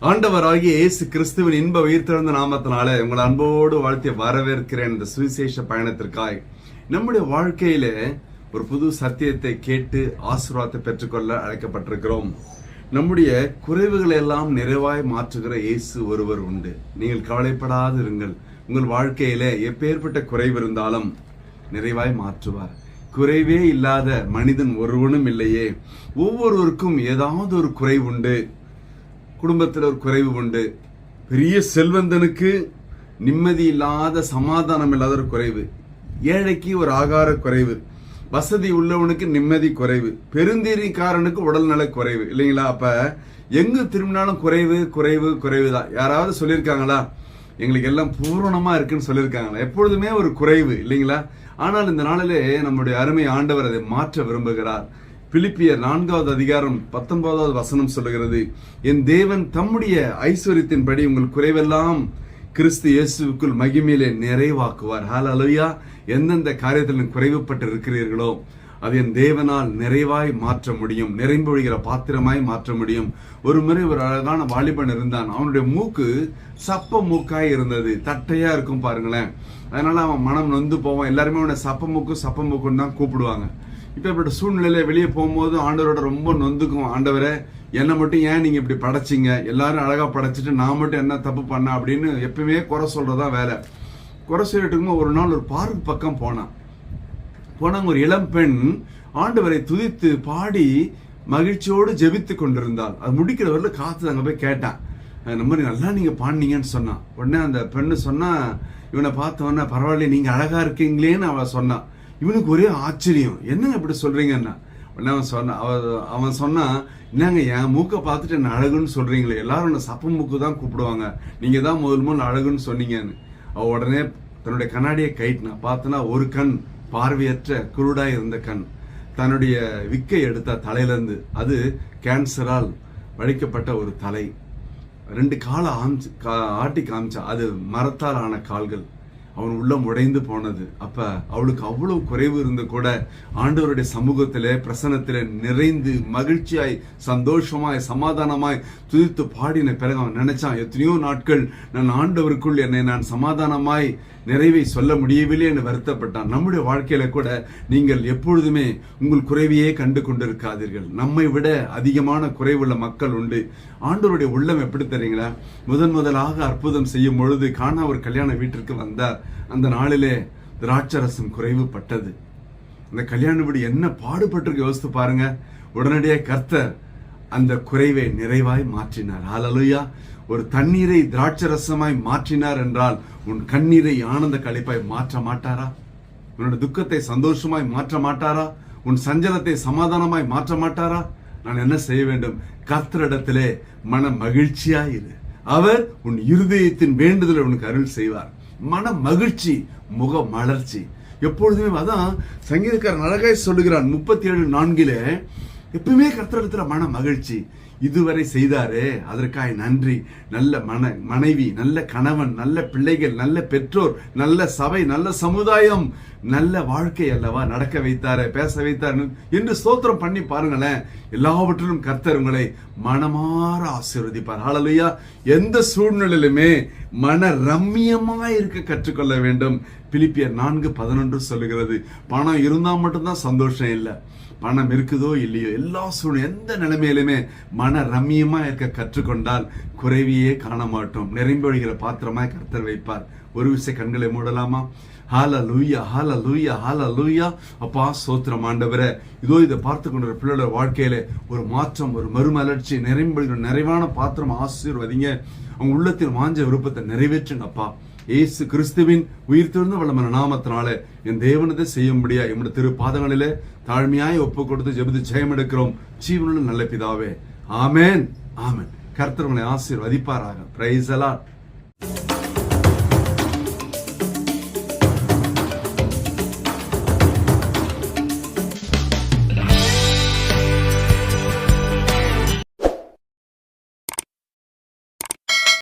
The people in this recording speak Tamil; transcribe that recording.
ஆண்டவராகிய இயேசு கிறிஸ்துவின் இன்ப உயிர்த்தெழுந்த நாமத்தினால உங்களை அன்போடு வாழ்த்தி வரவேற்கிறேன் இந்த சுவிசேஷ பயணத்திற்காய். நம்முடைய வாழ்க்கையில ஒரு புது சத்தியத்தை கேட்டு ஆசீர்வாதத்தை பெற்றுக்கொள்ள அழைக்கப்பட்டிருக்கிறோம். நம்முடைய குறைவுகளை எல்லாம் நிறைவாய் மாற்றுகிற இயேசு ஒருவர் உண்டு. நீங்கள் கவலைப்படாது இருங்கள். உங்கள் வாழ்க்கையில எப்பேற்பட்ட குறைவு இருந்தாலும் நிறைவாய் மாற்றுவார். குறைவே இல்லாத மனிதன் ஒருவனும் இல்லையே. ஒவ்வொருவருக்கும் ஏதாவது ஒரு குறைவு உண்டு. குடும்பத்தில் ஒரு குறைவு உண்டு. பெரிய செல்வந்தனுக்கு நிம்மதி இல்லாத சமாதானம் இல்லாத ஒரு குறைவு. ஏழைக்கு ஒரு ஆகார குறைவு. வசதி உள்ளவனுக்கு நிம்மதி குறைவு. பெருந்தீரிக்காரனுக்கு உடல்நல குறைவு. இல்லைங்களா? அப்ப எங்கு திரும்பினாலும் குறைவு குறைவு குறைவு தான் யாராவது சொல்லியிருக்காங்களா? எங்களுக்கு எல்லாம் பூரணமா இருக்குன்னு சொல்லியிருக்காங்களா? எப்பொழுதுமே ஒரு குறைவு இல்லைங்களா? ஆனால் இந்த நாளிலே நம்முடைய அருமை ஆண்டவர் அதை மாற்ற விரும்புகிறார். பிலிப்பியர் நான்காவது அதிகாரம் பத்தொன்பதாவது வசனம் சொல்லுகிறது என் தேவன் தம்முடைய ஐஸ்வர்யத்தின்படி உங்கள் குறைவெல்லாம் கிறிஸ்து இயேசுவுக்குள் மகிமையிலே நிறைவாக்குவார். ஹalleluya. எந்தெந்த காரியத்தில் குறைவுபட்டு இருக்கிறீர்களோ அது என் தேவனால் நிறைவாய் மாற்ற முடியும் நிறைம்பொழிகிற பாத்திரமாய் மாற்ற முடியும். ஒரு முறை ஒரு அழகான வாலிபன் இருந்தான். அவனுடைய மூக்கு சப்ப மூக்காய் இருந்தது. தட்டையா இருக்கும் பாருங்களேன். அதனால அவன் மனம் நொந்து போவான். எல்லாருமே அவனை சப்ப மூக்கு சப்ப மூக்குன்னு தான் கூப்பிடுவாங்க. இப்போ இப்படி சூழ்நிலையில வெளியே போகும்போது ஆண்டவரோட ரொம்ப நொந்துக்கும். ஆண்டவரை என்னை மட்டும் ஏன் நீங்க இப்படி படைச்சிங்க? எல்லாரும் அழகா படைச்சிட்டு நான் மட்டும் என்ன தப்பு பண்ண அப்படின்னு எப்பவுமே குறை சொல்றதா வேலை குறை சொல்லிட்டு இருக்கும்போது ஒரு நாள் ஒரு பார்க் பக்கம் போனான். போனாங்க ஒரு இளம் பெண் ஆண்டவரை துதித்து பாடி மகிழ்ச்சியோடு ஜெபித்து கொண்டிருந்தாள். அது முடிக்கிற வரல காத்து அங்க போய் கேட்டான். இந்த மாதிரி நல்லா நீங்க பாடினீங்கன்னு சொன்னான். உடனே அந்த பெண்ணு சொன்னா இவனை பார்த்த பரவாயில்ல நீங்க அழகா இருக்கீங்களேன்னு அவ சொன்னான் இவனுக்கு ஒரே ஆச்சரியம். என்னங்க இப்படி சொல்றீங்கன்னா? உடனே அவன் சொன்னான் அவ அவன் சொன்னான் என்னங்க என் மூக்கை பார்த்துட்டு என்ன அழகுன்னு சொல்றீங்களே? எல்லாரும் என்ன சப்ப மூக்கு தான் கூப்பிடுவாங்க. நீங்க தான் முதல் முதல் அழகுன்னு சொன்னீங்கன்னு. அவள் உடனே தன்னுடைய கண்ணாடியை கைட்டினா பார்த்தனா ஒரு கண் பார்வையற்ற குருடாக இருந்த கண். தன்னுடைய விக்கை எடுத்த தலையிலேருந்து அது கேன்சரால் வலிக்கப்பட்ட ஒரு தலை. ரெண்டு காலை ஆமிச்சு கா- ஆட்டி காமிச்சா அது மரத்தால் ஆன கால்கள். அவன் உள்ளம் உடைந்து போனது. அப்ப அவளுக்கு அவ்வளவு குறைவு இருந்து கூட ஆண்டவருடைய சமூகத்திலே பிரசனத்திலே நிறைந்து மகிழ்ச்சியாய் சந்தோஷமாய் சமாதானமாய் துதித்து பாடின பிறகு அவன் நினைச்சான் எத்தனையோ நாட்கள் நான் ஆண்டவருக்குள் என்னை நான் சமாதானமாய் நிறைவை சொல்ல முடியவில்லை என்று வருத்தப்பட்டான். நம்முடைய வாழ்க்கையில கூட நீங்கள் எப்பொழுதுமே உங்கள் குறைவையே கண்டு கொண்டிருக்காதீர்கள். நம்மை விட அதிகமான குறைவுள்ள மக்கள் உண்டு. ஆண்டவருடைய உள்ளம் எப்படி தெரியுங்களா? முதன் முதலாக அற்புதம் செய்யும் பொழுது காணா ஒரு கல்யாண வீட்டிற்கு வந்தார். அந்த நாளிலே திராட்சரசம் குறைவுபட்டது. அந்த கல்யாண வீடு என்ன பாடுபட்டிருக்கு யோசித்து பாருங்க. உடனடியாக கர்த்தர் அந்த குறைவை நிறைவாய் மாற்றினார். ஆலலுயா ஒரு தண்ணீரை திராட்சரசமாய் மாற்றினார் என்றால் உன் கண்ணீரை ஆனந்த கழிப்பாய் மாற்ற மாட்டாரா? உன்னோட துக்கத்தை சந்தோஷமாய் மாற்ற மாட்டாரா? உன் சஞ்சலத்தை சமாதானமாய் மாற்ற மாட்டாரா? நான் என்ன செய்ய வேண்டும்? கர்த்தரிடத்திலே மன மகிழ்ச்சியாயிரு. அவர் உன் இருதயத்தின் வேண்டுதலை உனக்கு அருள் செய்வார். மன மகிழ்ச்சி முக மலர்ச்சி எப்பொழுதுமே அதான் சங்கீதக்காரன் அழகாய் சொல்லுகிறான் முப்பத்தி ஏழு நான்கிலே எப்பவுமே கர்த்தரிடத்துல மன மகிழ்ச்சி இதுவரை செய்தாரே அதற்காக நன்றி. நல்ல மன மனைவி நல்ல கணவன் நல்ல பிள்ளைகள் நல்ல பெற்றோர் நல்ல சபை நல்ல சமுதாயம். நல்ல வாழ்க்கை அல்லவா? நடக்க வைத்தாரு பேச வைத்தார் என்று ஸ்தோத்திரம் பண்ணி பாருங்களேன். எல்லாவற்றிலும் கர்த்தர் உங்களை மனமாற ஆசீர்வதிப்பார். ஆளலையா எந்த சூழ்நிலையிலுமே மன ரம்மியமாக இருக்க கற்றுக்கொள்ள வேண்டும். பிலிப்பியர் நான்கு பதினொன்று சொல்லுகிறது. பணம் இருந்தால் மட்டும்தான் சந்தோஷம் இல்லை. பணம் இருக்குதோ இல்லையோ எல்லா சூழ்நிலை எந்த நிலைமையிலுமே மன ரம்மியமாக இருக்க கற்றுக்கொண்டால் குறைவியே காண மாட்டோம். நிரம்பி வழிகிற பாத்திரமாய் கர்த்தர் வைப்பார். ஒரு விஷய கண்களை மூடலாமா? ஹால லூயா ஹால லூயா ஹால லூயா அப்பா சோத்திரம் ஆண்டவரே. இதோ இதை பார்த்து கொண்ட பிள்ளையோட வாழ்க்கையில ஒரு மாற்றம் ஒரு மறுமலர்ச்சி நிறைவு நிறைவான பாத்திரம் ஆசீர்வதிங்க. அவங்க உள்ளத்தில் வாஞ்ச விருப்பத்தை நிறைவேற்றுங்கப்பா ஏசு இயேசு கிறிஸ்துவின் உயிர் திறந்த வளமன நாமத்தினால என் தேவனதை முடியா எம்முடைய திரு பாதங்களில தாழ்மையாய் ஒப்பு கொடுத்து ஜெபித்து ஜெயம் எடுக்கிறோம். ஜீவனுள்ள நல்ல பிதாவே. ஆமேன் ஆமேன். கர்த்தர் உங்களை ஆசீர்வதிப்பாராக. Price allot